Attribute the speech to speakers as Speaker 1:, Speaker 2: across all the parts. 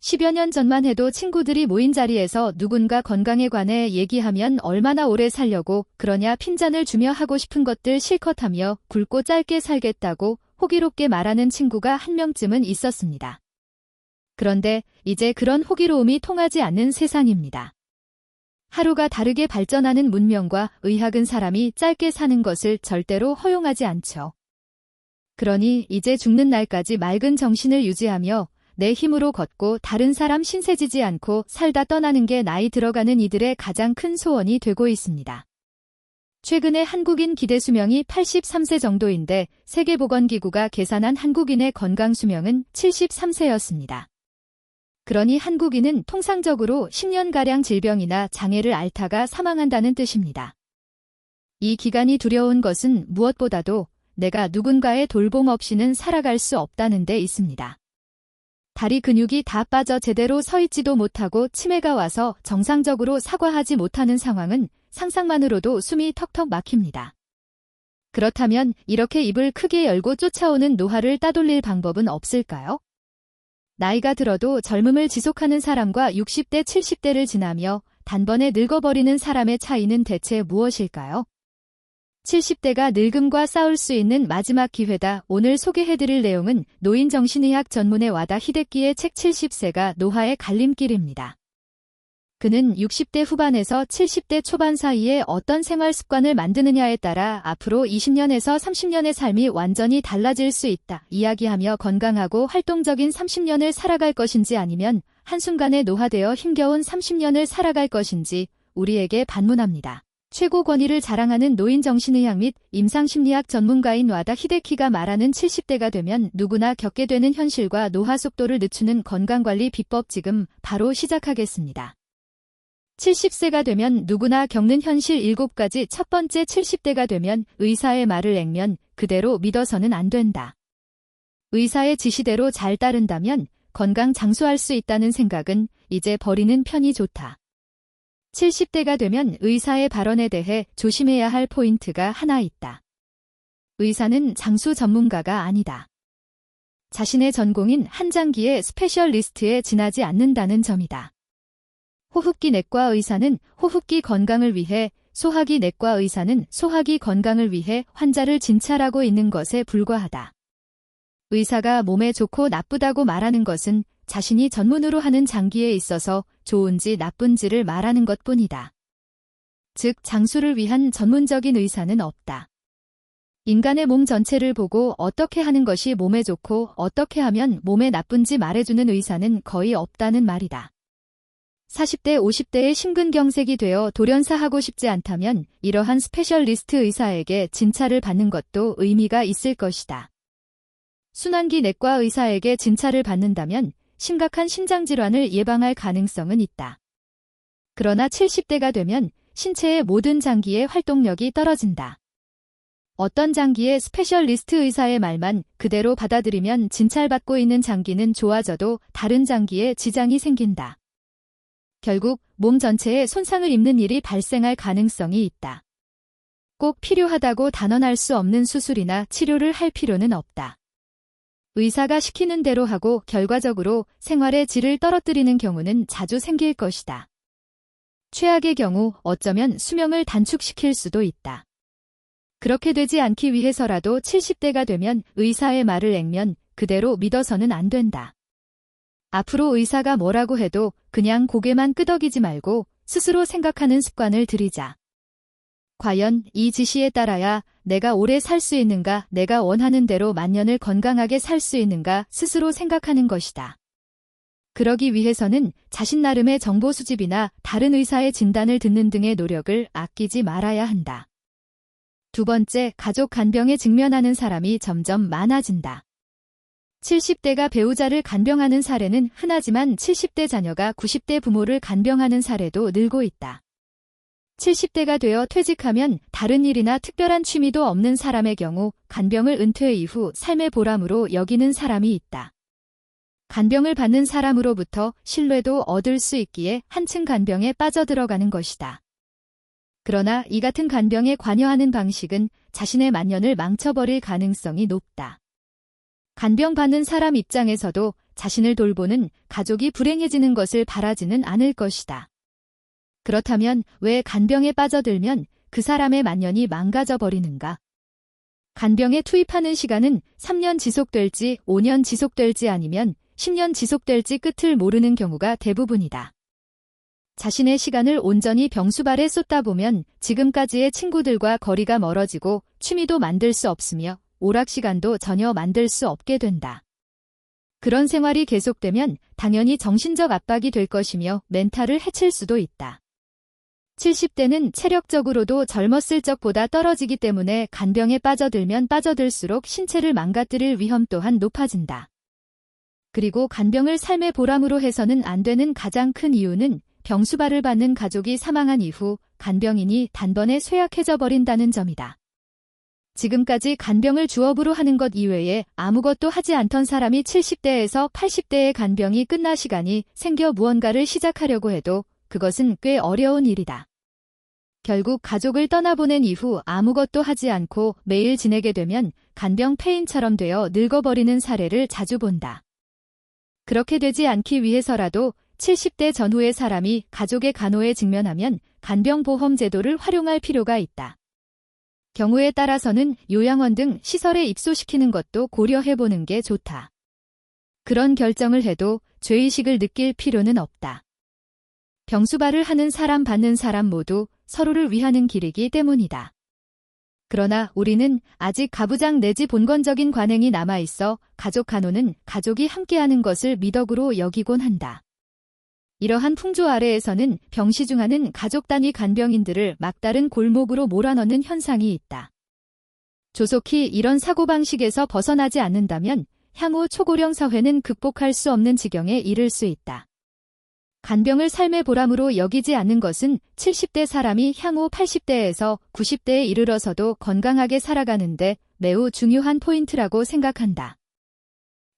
Speaker 1: 10여 년 전만 해도 친구들이 모인 자리에서 누군가 건강에 관해 얘기하면 얼마나 오래 살려고 그러냐 핀잔을 주며 하고 싶은 것들 실컷 하며 굵고 짧게 살겠다고 호기롭게 말하는 친구가 한 명쯤은 있었습니다. 그런데 이제 그런 호기로움이 통하지 않는 세상입니다. 하루가 다르게 발전하는 문명과 의학은 사람이 짧게 사는 것을 절대로 허용하지 않죠. 그러니 이제 죽는 날까지 맑은 정신을 유지하며 내 힘으로 걷고 다른 사람 신세지지 않고 살다 떠나는 게 나이 들어가는 이들의 가장 큰 소원이 되고 있습니다. 최근에 한국인 기대 수명이 83세 정도인데 세계보건기구가 계산한 한국인의 건강 수명은 73세였습니다. 그러니 한국인은 통상적으로 10년가량 질병이나 장애를 앓다가 사망한다는 뜻입니다. 이 기간이 두려운 것은 무엇보다도 내가 누군가의 돌봄 없이는 살아갈 수 없다는 데 있습니다. 다리 근육이 다 빠져 제대로 서 있지도 못하고 치매가 와서 정상적으로 사과하지 못하는 상황은 상상만으로도 숨이 턱턱 막힙니다. 그렇다면 이렇게 입을 크게 열고 쫓아오는 노화를 따돌릴 방법은 없을까요? 나이가 들어도 젊음을 지속하는 사람과 60대, 70대를 지나며 단번에 늙어버리는 사람의 차이는 대체 무엇일까요? 70대가 늙음과 싸울 수 있는 마지막 기회다. 오늘 소개해드릴 내용은 노인정신의학 전문의 와다 히데키의 책 70세가 노화의 갈림길입니다. 그는 60대 후반에서 70대 초반 사이에 어떤 생활 습관을 만드느냐에 따라 앞으로 20년에서 30년의 삶이 완전히 달라질 수 있다. 이야기하며 건강하고 활동적인 30년을 살아갈 것인지 아니면 한순간에 노화되어 힘겨운 30년을 살아갈 것인지 우리에게 반문합니다. 최고 권위를 자랑하는 노인정신의학 및 임상심리학 전문가인 와다 히데키가 말하는 70대가 되면 누구나 겪게 되는 현실과 노화 속도를 늦추는 건강관리 비법 지금 바로 시작하겠습니다. 70세가 되면 누구나 겪는 현실 7가지 첫 번째 70대가 되면 의사의 말을 앵면 그대로 믿어서는 안 된다. 의사의 지시대로 잘 따른다면 건강 장수할 수 있다는 생각은 이제 버리는 편이 좋다. 70대가 되면 의사의 발언에 대해 조심해야 할 포인트가 하나 있다. 의사는 장수 전문가가 아니다. 자신의 전공인 한장기의 스페셜리스트에 지나지 않는다는 점이다. 호흡기 내과 의사는 호흡기 건강을 위해, 소화기 내과 의사는 소화기 건강을 위해 환자를 진찰하고 있는 것에 불과하다. 의사가 몸에 좋고 나쁘다고 말하는 것은 자신이 전문으로 하는 장기에 있어서 좋은지 나쁜지를 말하는 것 뿐이다. 즉, 장수를 위한 전문적인 의사는 없다. 인간의 몸 전체를 보고 어떻게 하는 것이 몸에 좋고 어떻게 하면 몸에 나쁜지 말해주는 의사는 거의 없다는 말이다. 40대, 50대의 심근경색이 되어 돌연사하고 싶지 않다면 이러한 스페셜리스트 의사에게 진찰을 받는 것도 의미가 있을 것이다. 순환기 내과 의사에게 진찰을 받는다면 심각한 심장질환을 예방할 가능성은 있다. 그러나 70대가 되면 신체의 모든 장기의 활동력이 떨어진다. 어떤 장기의 스페셜리스트 의사의 말만 그대로 받아들이면 진찰받고 있는 장기는 좋아져도 다른 장기에 지장이 생긴다. 결국 몸 전체에 손상을 입는 일이 발생할 가능성이 있다. 꼭 필요하다고 단언할 수 없는 수술이나 치료를 할 필요는 없다. 의사가 시키는 대로 하고 결과적으로 생활의 질을 떨어뜨리는 경우는 자주 생길 것이다. 최악의 경우 어쩌면 수명을 단축시킬 수도 있다. 그렇게 되지 않기 위해서라도 70대가 되면 의사의 말을 앵면 그대로 믿어서는 안 된다. 앞으로 의사가 뭐라고 해도 그냥 고개만 끄덕이지 말고 스스로 생각하는 습관을 들이자. 과연 이 지시에 따라야 내가 오래 살 수 있는가, 내가 원하는 대로 만년을 건강하게 살 수 있는가 스스로 생각하는 것이다. 그러기 위해서는 자신 나름의 정보 수집이나 다른 의사의 진단을 듣는 등의 노력을 아끼지 말아야 한다. 두 번째, 가족 간병에 직면하는 사람이 점점 많아진다. 70대가 배우자를 간병하는 사례는 흔하지만 70대 자녀가 90대 부모를 간병하는 사례도 늘고 있다. 70대가 되어 퇴직하면 다른 일이나 특별한 취미도 없는 사람의 경우 간병을 은퇴 이후 삶의 보람으로 여기는 사람이 있다. 간병을 받는 사람으로부터 신뢰도 얻을 수 있기에 한층 간병에 빠져들어가는 것이다. 그러나 이 같은 간병에 관여하는 방식은 자신의 만년을 망쳐버릴 가능성이 높다. 간병 받는 사람 입장에서도 자신을 돌보는 가족이 불행해지는 것을 바라지는 않을 것이다. 그렇다면 왜 간병에 빠져들면 그 사람의 만년이 망가져 버리는가? 간병에 투입하는 시간은 3년 지속될지 5년 지속될지 아니면 10년 지속될지 끝을 모르는 경우가 대부분이다. 자신의 시간을 온전히 병수발에 쏟다 보면 지금까지의 친구들과 거리가 멀어지고 취미도 만들 수 없으며 오락 시간도 전혀 만들 수 없게 된다. 그런 생활이 계속되면 당연히 정신적 압박이 될 것이며 멘탈을 해칠 수도 있다. 70대는 체력적으로도 젊었을 적보다 떨어지기 때문에 간병에 빠져들면 빠져들수록 신체를 망가뜨릴 위험 또한 높아진다. 그리고 간병을 삶의 보람으로 해서는 안 되는 가장 큰 이유는 병수발을 받는 가족이 사망한 이후 간병인이 단번에 쇠약해져 버린다는 점이다. 지금까지 간병을 주업으로 하는 것 이외에 아무것도 하지 않던 사람이 70대에서 80대의 간병이 끝나 시간이 생겨 무언가를 시작하려고 해도 그것은 꽤 어려운 일이다. 결국 가족을 떠나보낸 이후 아무것도 하지 않고 매일 지내게 되면 간병 폐인처럼 되어 늙어버리는 사례를 자주 본다. 그렇게 되지 않기 위해서라도 70대 전후의 사람이 가족의 간호에 직면하면 간병보험 제도를 활용할 필요가 있다. 경우에 따라서는 요양원 등 시설에 입소시키는 것도 고려해보는 게 좋다. 그런 결정을 해도 죄의식을 느낄 필요는 없다. 병수발을 하는 사람 받는 사람 모두 서로를 위하는 길이기 때문이다. 그러나 우리는 아직 가부장 내지 본건적인 관행이 남아있어 가족 간호는 가족이 함께하는 것을 미덕으로 여기곤 한다. 이러한 풍조 아래에서는 병시중하는 가족 단위 간병인들을 막다른 골목으로 몰아넣는 현상이 있다. 조속히 이런 사고방식에서 벗어나지 않는다면 향후 초고령 사회는 극복할 수 없는 지경에 이를 수 있다. 간병을 삶의 보람으로 여기지 않는 것은 70대 사람이 향후 80대에서 90대에 이르러서도 건강하게 살아가는데 매우 중요한 포인트라고 생각한다.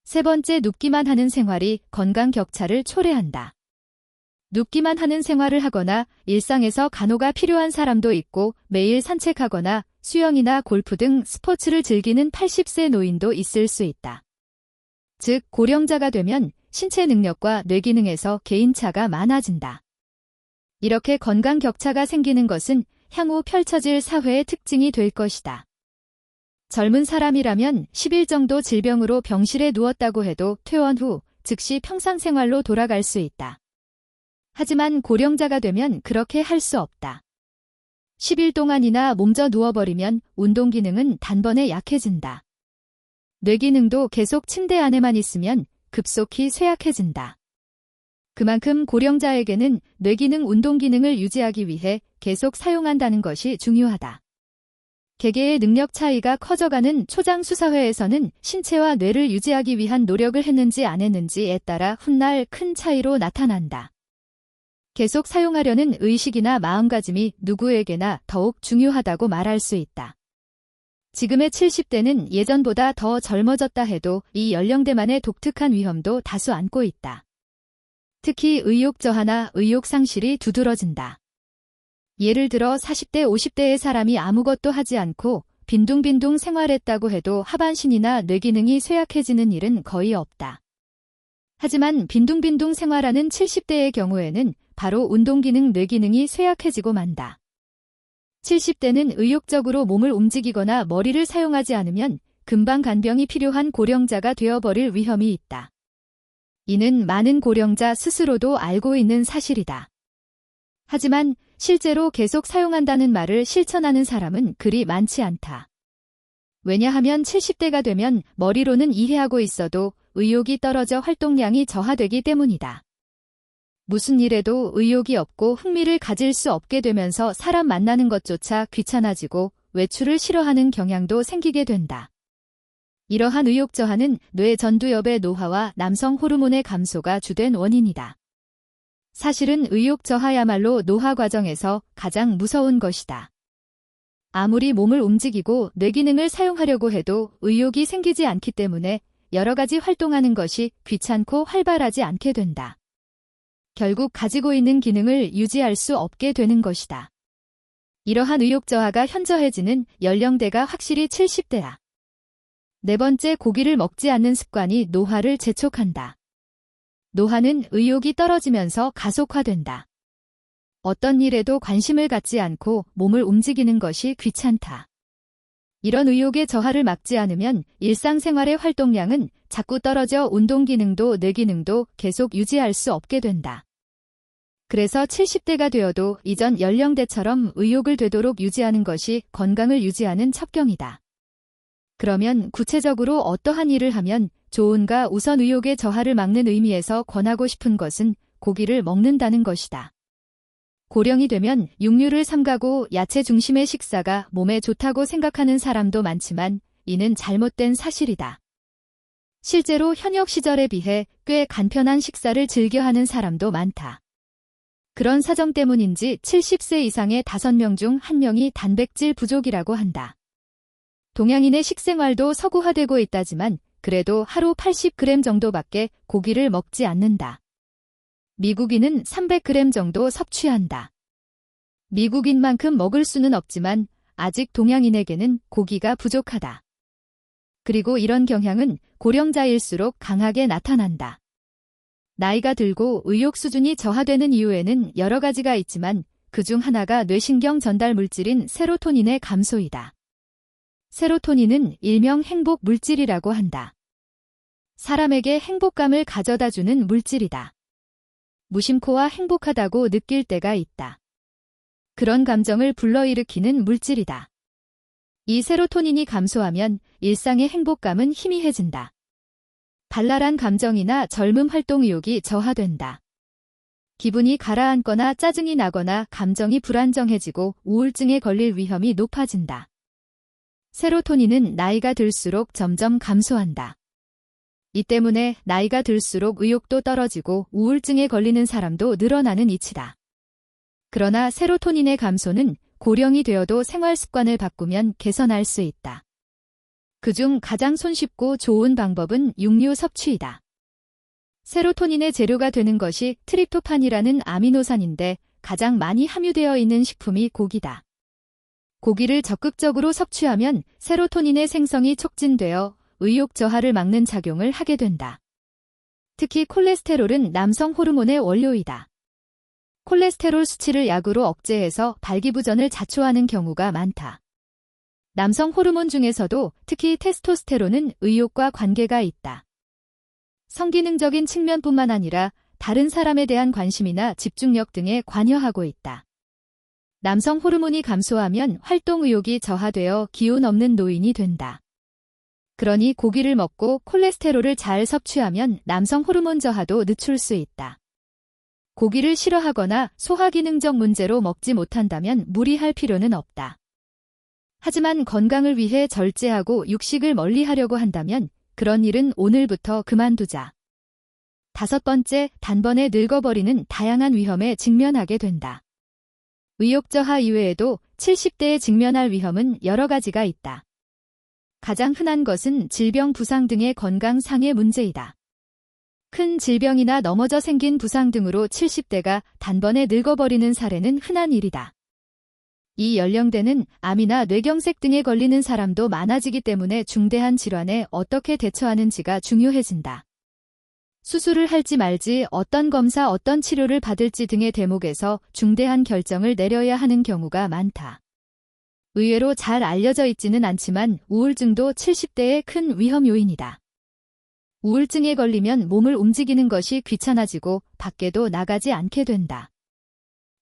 Speaker 1: 세 번째 눕기만 하는 생활이 건강 격차를 초래한다. 눕기만 하는 생활을 하거나 일상에서 간호가 필요한 사람도 있고 매일 산책하거나 수영이나 골프 등 스포츠를 즐기는 80세 노인도 있을 수 있다. 즉, 고령자가 되면 신체 능력과 뇌 기능에서 개인차가 많아진다. 이렇게 건강 격차가 생기는 것은 향후 펼쳐질 사회의 특징이 될 것이다. 젊은 사람이라면 10일 정도 질병으로 병실에 누웠다고 해도 퇴원 후 즉시 평상생활로 돌아갈 수 있다. 하지만 고령자가 되면 그렇게 할 수 없다. 10일 동안이나 몸져 누워버리면 운동 기능은 단번에 약해진다. 뇌 기능도 계속 침대 안에만 있으면 급속히 쇠약해진다. 그만큼 고령자에게는 뇌기능 운동 기능을 유지하기 위해 계속 사용한다는 것이 중요하다. 개개의 능력 차이가 커져가는 초장 수사회에서는 신체와 뇌를 유지하기 위한 노력을 했는지 안 했는지에 따라 훗날 큰 차이로 나타난다. 계속 사용하려는 의식이나 마음가짐이 누구에게나 더욱 중요하다고 말할 수 있다. 지금의 70대는 예전보다 더 젊어졌다 해도 이 연령대만의 독특한 위험도 다수 안고 있다. 특히 의욕 저하나 의욕 상실이 두드러진다. 예를 들어 40대 50대의 사람이 아무것도 하지 않고 빈둥빈둥 생활했다고 해도 하반신이나 뇌기능이 쇠약해지는 일은 거의 없다. 하지만 빈둥빈둥 생활하는 70대의 경우에는 바로 운동기능 뇌기능이 쇠약해지고 만다. 70대는 의욕적으로 몸을 움직이거나 머리를 사용하지 않으면 금방 간병이 필요한 고령자가 되어버릴 위험이 있다. 이는 많은 고령자 스스로도 알고 있는 사실이다. 하지만 실제로 계속 사용한다는 말을 실천하는 사람은 그리 많지 않다. 왜냐하면 70대가 되면 머리로는 이해하고 있어도 의욕이 떨어져 활동량이 저하되기 때문이다. 무슨 일에도 의욕이 없고 흥미를 가질 수 없게 되면서 사람 만나는 것조차 귀찮아지고 외출을 싫어하는 경향도 생기게 된다. 이러한 의욕 저하는 뇌 전두엽의 노화와 남성 호르몬의 감소가 주된 원인이다. 사실은 의욕 저하야말로 노화 과정에서 가장 무서운 것이다. 아무리 몸을 움직이고 뇌 기능을 사용하려고 해도 의욕이 생기지 않기 때문에 여러 가지 활동하는 것이 귀찮고 활발하지 않게 된다. 결국 가지고 있는 기능을 유지할 수 없게 되는 것이다. 이러한 의욕 저하가 현저해지는 연령대가 확실히 70대야. 네 번째 고기를 먹지 않는 습관이 노화를 재촉한다. 노화는 의욕이 떨어지면서 가속화된다. 어떤 일에도 관심을 갖지 않고 몸을 움직이는 것이 귀찮다. 이런 의욕의 저하를 막지 않으면 일상생활의 활동량은 자꾸 떨어져 운동 기능도 뇌 기능도 계속 유지할 수 없게 된다. 그래서 70대가 되어도 이전 연령대처럼 의욕을 되도록 유지하는 것이 건강을 유지하는 첩경이다. 그러면 구체적으로 어떠한 일을 하면 좋은가 우선 의욕의 저하를 막는 의미에서 권하고 싶은 것은 고기를 먹는다는 것이다. 고령이 되면 육류를 삼가고 야채 중심의 식사가 몸에 좋다고 생각하는 사람도 많지만 이는 잘못된 사실이다. 실제로 현역 시절에 비해 꽤 간편한 식사를 즐겨 하는 사람도 많다. 그런 사정 때문인지 70세 이상의 5명 중 1명이 단백질 부족이라고 한다. 동양인의 식생활도 서구화되고 있다지만 그래도 하루 80g 정도밖에 고기를 먹지 않는다. 미국인은 300g 정도 섭취한다. 미국인만큼 먹을 수는 없지만 아직 동양인에게는 고기가 부족하다. 그리고 이런 경향은 고령자일수록 강하게 나타난다. 나이가 들고 의욕 수준이 저하되는 이유에는 여러 가지가 있지만 그 중 하나가 뇌신경 전달 물질인 세로토닌의 감소이다. 세로토닌은 일명 행복 물질이라고 한다. 사람에게 행복감을 가져다 주는 물질이다. 무심코와 행복하다고 느낄 때가 있다. 그런 감정을 불러일으키는 물질이다. 이 세로토닌이 감소하면 일상의 행복감은 희미해진다. 발랄한 감정이나 젊음 활동 의욕이 저하된다. 기분이 가라앉거나 짜증이 나거나 감정이 불안정해지고 우울증에 걸릴 위험이 높아진다. 세로토닌은 나이가 들수록 점점 감소한다. 이 때문에 나이가 들수록 의욕도 떨어지고 우울증에 걸리는 사람도 늘어나는 이치다. 그러나 세로토닌의 감소는 고령이 되어도 생활 습관을 바꾸면 개선할 수 있다. 그중 가장 손쉽고 좋은 방법은 육류 섭취이다. 세로토닌의 재료가 되는 것이 트립토판이라는 아미노산인데 가장 많이 함유되어 있는 식품이 고기다. 고기를 적극적으로 섭취하면 세로토닌의 생성이 촉진되어 의욕 저하를 막는 작용을 하게 된다. 특히 콜레스테롤은 남성 호르몬의 원료이다. 콜레스테롤 수치를 약으로 억제해서 발기부전을 자초하는 경우가 많다. 남성 호르몬 중에서도 특히 테스토스테론은 의욕과 관계가 있다. 성기능적인 측면뿐만 아니라 다른 사람에 대한 관심이나 집중력 등에 관여하고 있다. 남성 호르몬이 감소하면 활동 의욕이 저하되어 기운 없는 노인이 된다. 그러니 고기를 먹고 콜레스테롤을 잘 섭취하면 남성 호르몬 저하도 늦출 수 있다. 고기를 싫어하거나 소화기능적 문제로 먹지 못한다면 무리할 필요는 없다. 하지만 건강을 위해 절제하고 육식을 멀리 하려고 한다면 그런 일은 오늘부터 그만두자. 다섯 번째, 단번에 늙어버리는 다양한 위험에 직면하게 된다. 의욕저하 이외에도 70대에 직면할 위험은 여러 가지가 있다. 가장 흔한 것은 질병 부상 등의 건강상의 문제이다. 큰 질병이나 넘어져 생긴 부상 등으로 70대가 단번에 늙어버리는 사례는 흔한 일이다. 이 연령대는 암이나 뇌경색 등에 걸리는 사람도 많아지기 때문에 중대한 질환에 어떻게 대처하는지가 중요해진다. 수술을 할지 말지 어떤 검사 어떤 치료를 받을지 등의 대목에서 중대한 결정을 내려야 하는 경우가 많다. 의외로 잘 알려져 있지는 않지만 우울증도 70대의 큰 위험 요인이다. 우울증에 걸리면 몸을 움직이는 것이 귀찮아지고 밖에도 나가지 않게 된다.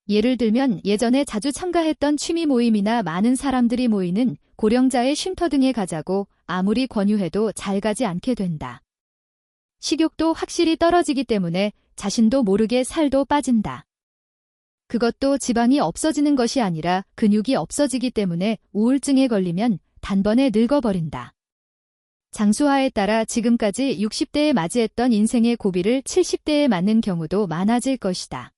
Speaker 1: 예를 들면 예전에 자주 참가했던 취미 모임이나 많은 사람들이 모이는 고령자의 쉼터 등에 가자고 아무리 권유해도 잘 가지 않게 된다. 식욕도 확실히 떨어지기 때문에 자신도 모르게 살도 빠진다. 그것도 지방이 없어지는 것이 아니라 근육이 없어지기 때문에 우울증에 걸리면 단번에 늙어버린다. 장수화에 따라 지금까지 60대에 맞이했던 인생의 고비를 70대에 맞는 경우도 많아질 것이다.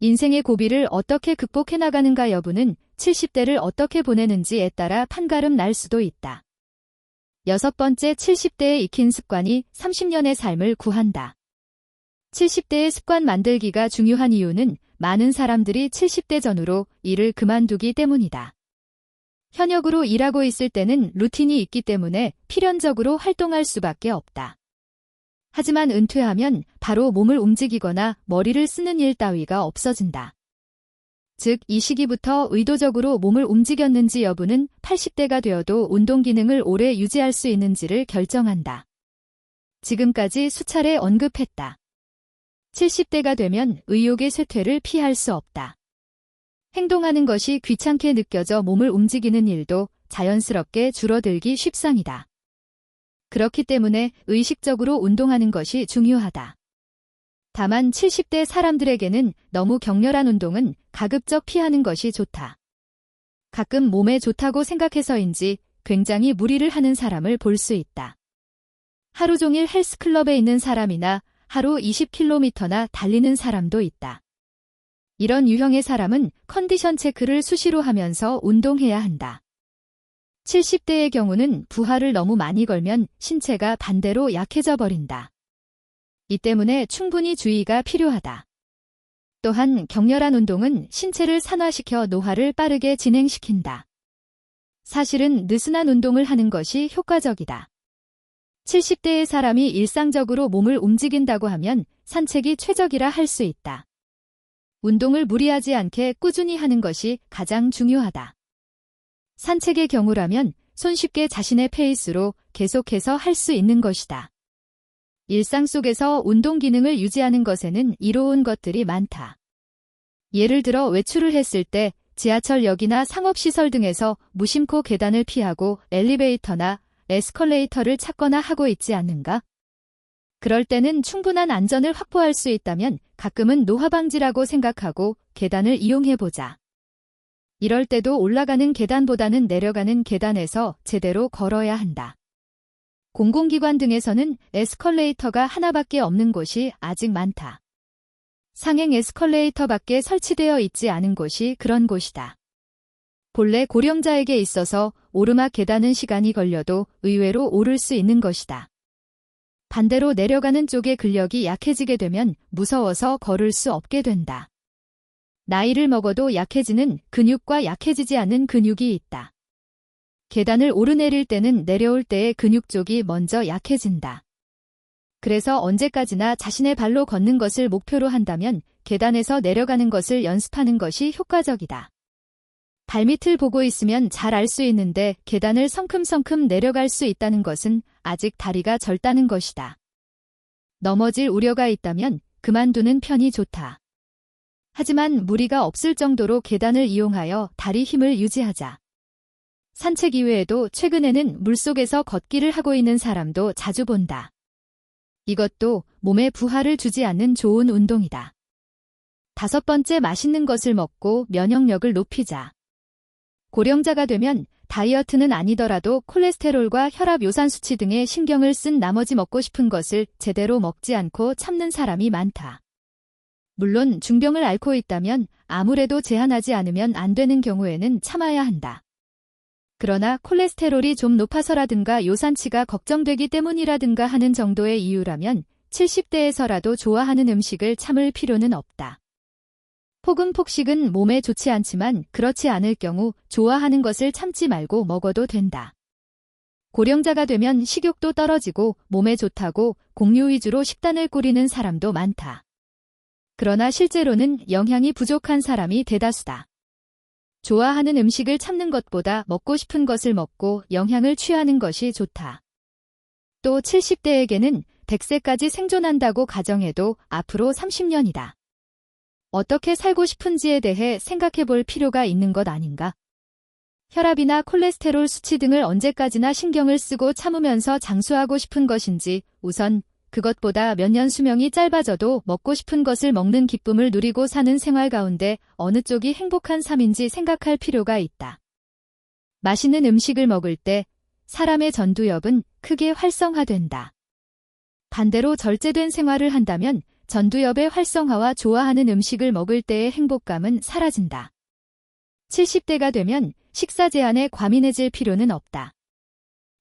Speaker 1: 인생의 고비를 어떻게 극복해 나가는가 여부는 70대를 어떻게 보내는지에 따라 판가름 날 수도 있다. 여섯 번째 70대에 익힌 습관이 30년의 삶을 구한다. 70대의 습관 만들기가 중요한 이유는 많은 사람들이 70대 전후로 일을 그만두기 때문이다. 현역으로 일하고 있을 때는 루틴이 있기 때문에 필연적으로 활동할 수밖에 없다. 하지만 은퇴하면 바로 몸을 움직이거나 머리를 쓰는 일 따위가 없어진다. 즉, 이 시기부터 의도적으로 몸을 움직였는지 여부는 80대가 되어도 운동 기능을 오래 유지할 수 있는지를 결정한다. 지금까지 수차례 언급했다. 70대가 되면 의욕의 쇠퇴를 피할 수 없다. 행동하는 것이 귀찮게 느껴져 몸을 움직이는 일도 자연스럽게 줄어들기 쉽상이다. 그렇기 때문에 의식적으로 운동하는 것이 중요하다. 다만 70대 사람들에게는 너무 격렬한 운동은 가급적 피하는 것이 좋다. 가끔 몸에 좋다고 생각해서인지 굉장히 무리를 하는 사람을 볼 수 있다. 하루 종일 헬스클럽에 있는 사람이나 하루 20km나 달리는 사람도 있다. 이런 유형의 사람은 컨디션 체크를 수시로 하면서 운동해야 한다. 70대의 경우는 부하를 너무 많이 걸면 신체가 반대로 약해져 버린다. 이 때문에 충분히 주의가 필요하다. 또한 격렬한 운동은 신체를 산화시켜 노화를 빠르게 진행시킨다. 사실은 느슨한 운동을 하는 것이 효과적이다. 70대의 사람이 일상적으로 몸을 움직인다고 하면 산책이 최적이라 할 수 있다. 운동을 무리하지 않게 꾸준히 하는 것이 가장 중요하다. 산책의 경우라면 손쉽게 자신의 페이스로 계속해서 할 수 있는 것이다. 일상 속에서 운동 기능을 유지하는 것에는 이로운 것들이 많다. 예를 들어 외출을 했을 때 지하철역이나 상업시설 등에서 무심코 계단을 피하고 엘리베이터나 에스컬레이터를 찾거나 하고 있지 않는가? 그럴 때는 충분한 안전을 확보할 수 있다면 가끔은 노화 방지라고 생각하고 계단을 이용해보자. 이럴 때도 올라가는 계단보다는 내려가는 계단에서 제대로 걸어야 한다. 공공기관 등에서는 에스컬레이터가 하나밖에 없는 곳이 아직 많다. 상행 에스컬레이터밖에 설치되어 있지 않은 곳이 그런 곳이다. 본래 고령자에게 있어서 오르막 계단은 시간이 걸려도 의외로 오를 수 있는 것이다. 반대로 내려가는 쪽의 근력이 약해지게 되면 무서워서 걸을 수 없게 된다. 나이를 먹어도 약해지는 근육과 약해지지 않는 근육이 있다. 계단을 오르내릴 때는 내려올 때의 근육 쪽이 먼저 약해진다. 그래서 언제까지나 자신의 발로 걷는 것을 목표로 한다면 계단에서 내려가는 것을 연습하는 것이 효과적이다. 발밑을 보고 있으면 잘 알 수 있는데 계단을 성큼성큼 내려갈 수 있다는 것은 아직 다리가 절다는 것이다. 넘어질 우려가 있다면 그만두는 편이 좋다. 하지만 무리가 없을 정도로 계단을 이용하여 다리 힘을 유지하자. 산책 이외에도 최근에는 물속에서 걷기를 하고 있는 사람도 자주 본다. 이것도 몸에 부하를 주지 않는 좋은 운동이다. 다섯 번째 맛있는 것을 먹고 면역력을 높이자. 고령자가 되면 다이어트는 아니더라도 콜레스테롤과 혈압 요산 수치 등에 신경을 쓴 나머지 먹고 싶은 것을 제대로 먹지 않고 참는 사람이 많다. 물론 중병을 앓고 있다면 아무래도 제한하지 않으면 안 되는 경우에는 참아야 한다. 그러나 콜레스테롤이 좀 높아서라든가 요산치가 걱정되기 때문이라든가 하는 정도의 이유라면 70대에서라도 좋아하는 음식을 참을 필요는 없다. 폭음 폭식은 몸에 좋지 않지만 그렇지 않을 경우 좋아하는 것을 참지 말고 먹어도 된다. 고령자가 되면 식욕도 떨어지고 몸에 좋다고 공유 위주로 식단을 꾸리는 사람도 많다. 그러나 실제로는 영양이 부족한 사람이 대다수다. 좋아하는 음식을 참는 것보다 먹고 싶은 것을 먹고 영향을 취하는 것이 좋다. 또 70대에게는 100세까지 생존한다고 가정해도 앞으로 30년이다. 어떻게 살고 싶은지에 대해 생각해 볼 필요가 있는 것 아닌가? 혈압이나 콜레스테롤 수치 등을 언제까지나 신경을 쓰고 참으면서 장수하고 싶은 것인지 우선 그것보다 몇 년 수명이 짧아져도 먹고 싶은 것을 먹는 기쁨을 누리고 사는 생활 가운데 어느 쪽이 행복한 삶인지 생각할 필요가 있다. 맛있는 음식을 먹을 때 사람의 전두엽은 크게 활성화된다. 반대로 절제된 생활을 한다면 전두엽의 활성화와 좋아하는 음식을 먹을 때의 행복감은 사라진다. 70대가 되면 식사 제한에 과민해질 필요는 없다.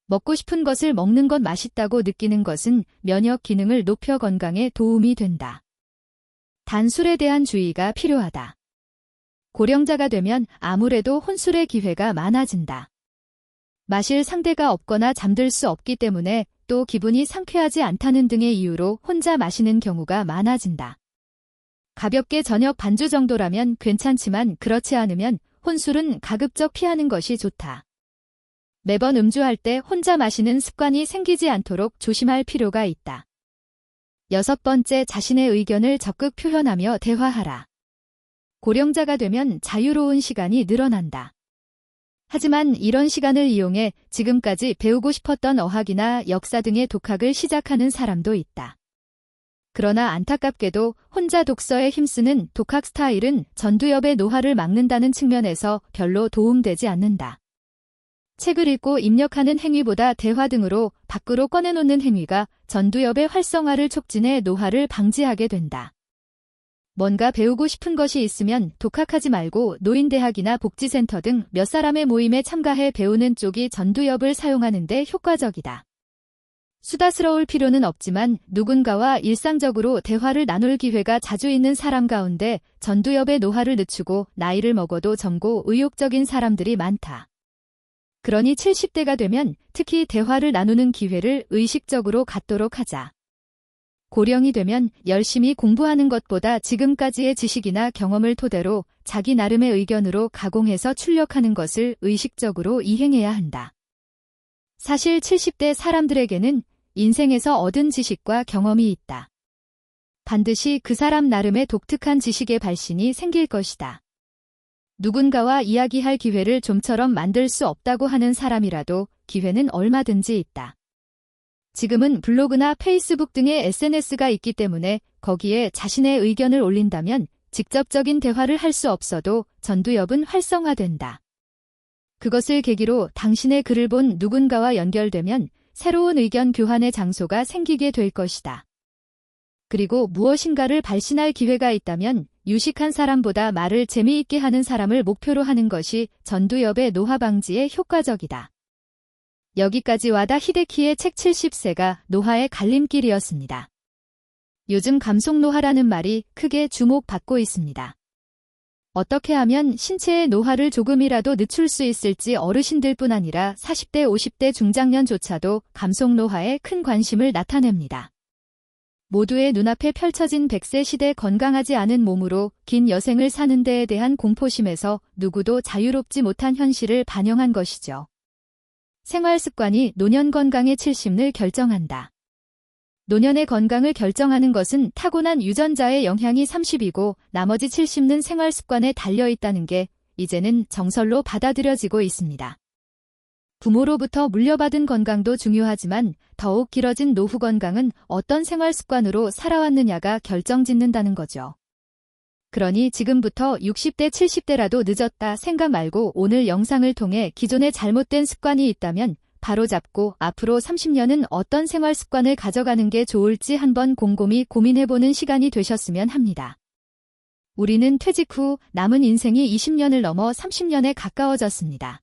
Speaker 1: 먹고 싶은 것을 먹는 것 맛있다고 느끼는 것은 면역 기능을 높여 건강에 도움이 된다. 단술에 대한 주의가 필요하다. 고령자가 되면 아무래도 혼술의 기회가 많아진다. 마실 상대가 없거나 잠들 수 없기 때문에 또 기분이 상쾌하지 않다는 등의 이유로 혼자 마시는 경우가 많아진다. 가볍게 저녁 반주 정도라면 괜찮지만 그렇지 않으면 혼술은 가급적 피하는 것이 좋다. 매번 음주할 때 혼자 마시는 습관이 생기지 않도록 조심할 필요가 있다. 여섯 번째 자신의 의견을 적극 표현하며 대화하라. 고령자가 되면 자유로운 시간이 늘어난다. 하지만 이런 시간을 이용해 지금까지 배우고 싶었던 어학이나 역사 등의 독학을 시작하는 사람도 있다. 그러나 안타깝게도 혼자 독서에 힘쓰는 독학 스타일은 전두엽의 노화를 막는다는 측면에서 별로 도움되지 않는다. 책을 읽고 입력하는 행위보다 대화 등으로 밖으로 꺼내놓는 행위가 전두엽의 활성화를 촉진해 노화를 방지하게 된다. 뭔가 배우고 싶은 것이 있으면 독학하지 말고 노인대학이나 복지센터 등 몇 사람의 모임에 참가해 배우는 쪽이 전두엽을 사용하는 데 효과적이다. 수다스러울 필요는 없지만 누군가와 일상적으로 대화를 나눌 기회가 자주 있는 사람 가운데 전두엽의 노화를 늦추고 나이를 먹어도 젊고 의욕적인 사람들이 많다. 그러니 70대가 되면 특히 대화를 나누는 기회를 의식적으로 갖도록 하자. 고령이 되면 열심히 공부하는 것보다 지금까지의 지식이나 경험을 토대로 자기 나름의 의견으로 가공해서 출력하는 것을 의식적으로 이행해야 한다. 사실 70대 사람들에게는 인생에서 얻은 지식과 경험이 있다. 반드시 그 사람 나름의 독특한 지식의 발신이 생길 것이다. 누군가와 이야기할 기회를 좀처럼 만들 수 없다고 하는 사람이라도 기회는 얼마든지 있다. 지금은 블로그나 페이스북 등의 SNS가 있기 때문에 거기에 자신의 의견을 올린다면 직접적인 대화를 할 수 없어도 전두엽은 활성화된다. 그것을 계기로 당신의 글을 본 누군가와 연결되면 새로운 의견 교환의 장소가 생기게 될 것이다. 그리고 무엇인가를 발신할 기회가 있다면 유식한 사람보다 말을 재미있게 하는 사람을 목표로 하는 것이 전두엽의 노화 방지에 효과적이다. 여기까지 와다 히데키의 책 70세가 노화의 갈림길이었습니다. 요즘 감속 노화라는 말이 크게 주목받고 있습니다. 어떻게 하면 신체의 노화를 조금이라도 늦출 수 있을지 어르신들 뿐 아니라 40대, 50대 중장년조차도 감속 노화에 큰 관심을 나타냅니다. 모두의 눈앞에 펼쳐진 100세 시대 건강하지 않은 몸으로 긴 여생을 사는 데에 대한 공포심에서 누구도 자유롭지 못한 현실을 반영한 것이죠. 생활 습관이 노년 건강의 70을 결정한다. 노년의 건강을 결정하는 것은 타고난 유전자의 영향이 30이고 나머지 70는 생활 습관에 달려 있다는 게 이제는 정설로 받아들여지고 있습니다. 부모로부터 물려받은 건강도 중요하지만 더욱 길어진 노후 건강은 어떤 생활 습관으로 살아왔느냐가 결정짓는다는 거죠. 그러니 지금부터 60대, 70대라도 늦었다 생각 말고 오늘 영상을 통해 기존에 잘못된 습관이 있다면 바로잡고 앞으로 30년은 어떤 생활 습관을 가져가는 게 좋을지 한번 곰곰이 고민해보는 시간이 되셨으면 합니다. 우리는 퇴직 후 남은 인생이 20년을 넘어 30년에 가까워졌습니다.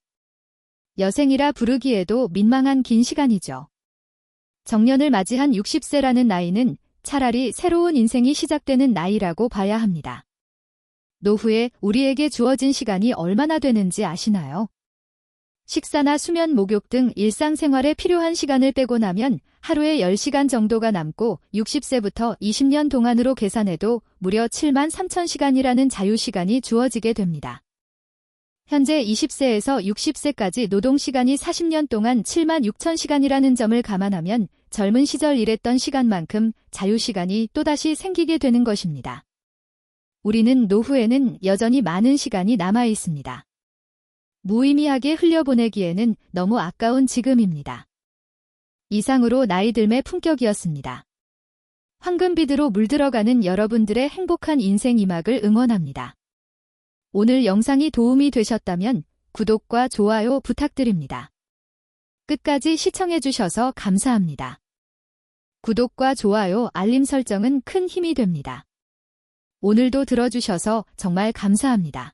Speaker 1: 여생이라 부르기에도 민망한 긴 시간이죠. 정년을 맞이한 60세라는 나이는 차라리 새로운 인생이 시작되는 나이라고 봐야 합니다. 노후에 우리에게 주어진 시간이 얼마나 되는지 아시나요? 식사나 수면 목욕 등 일상생활에 필요한 시간을 빼고 나면 하루에 10시간 정도가 남고 60세부터 20년 동안으로 계산해도 무려 7만 3천 시간이라는 자유시간이 주어지게 됩니다. 현재 20세에서 60세까지 노동시간이 40년 동안 7만 6천 시간이라는 점을 감안하면 젊은 시절 일했던 시간만큼 자유시간이 또다시 생기게 되는 것입니다. 우리는 노후에는 여전히 많은 시간이 남아 있습니다. 무의미하게 흘려보내기에는 너무 아까운 지금입니다. 이상으로 나이 들매 품격이었습니다. 황금비드로 물들어가는 여러분들의 행복한 인생 이막을 응원합니다. 오늘 영상이 도움이 되셨다면 구독과 좋아요 부탁드립니다. 끝까지 시청해주셔서 감사합니다. 구독과 좋아요, 알림 설정은 큰 힘이 됩니다. 오늘도 들어주셔서 정말 감사합니다.